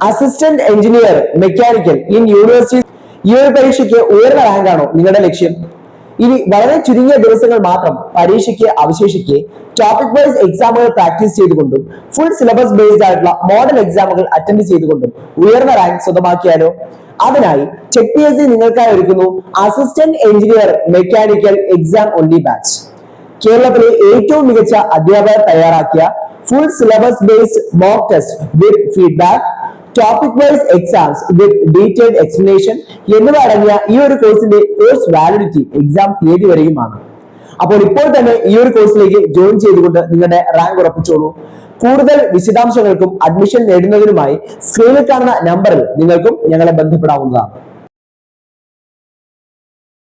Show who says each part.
Speaker 1: Assistant engineer mechanical in university ഈ ഒരു പരീക്ഷയ്ക്ക് ഉയർന്ന റാങ്കാണോ നിങ്ങളുടെ ലക്ഷ്യം? ഇനി വളരെ ചുരുങ്ങിയ ദിവസങ്ങൾ മാത്രം പരീക്ഷയ്ക്ക് അവശേഷിക്കെ ടോപ്പിക് വൈസ് എക്സാമുകൾ പ്രാക്ടീസ് ചെയ്തുകൊണ്ടും ഫുൾ സിലബസ് ബേസ്ഡ് ആയിട്ടുള്ള മോഡൽ എക്സാമുകൾ അറ്റൻഡ് ചെയ്തുകൊണ്ടും ഉയർന്ന റാങ്ക് സ്വന്തമാക്കിയാലോ? അതിനായി ചെക്ക് പി എസ് സി നിങ്ങൾക്കായി ഒരുക്കുന്നു assistant engineer mechanical exam only batch കേരളത്തിലെ ഏറ്റവും മികച്ച അധ്യാപകർ തയ്യാറാക്കിയ full syllabus based mock test with feedback topic wise exams with detailed explanation എന്നിവ അടങ്ങിയ ഈ ഒരു കോഴ്സിന്റെ കോഴ്സ് വാലിഡിറ്റി എക്സാം തീയതി വരെയുമാണ്. അപ്പോൾ ഇപ്പോൾ തന്നെ ഈ ഒരു കോഴ്സിലേക്ക് ജോയിൻ ചെയ്തുകൊണ്ട് നിങ്ങളുടെ റാങ്ക് ഉറപ്പിച്ചോളൂ. കൂടുതൽ വിശദാംശങ്ങൾക്കും അഡ്മിഷൻ നേടുന്നതിനുമായി സ്ക്രീനിൽ കാണുന്ന നമ്പറിൽ നിങ്ങൾക്കും ഞങ്ങളെ ബന്ധപ്പെടാവുന്നതാണ്.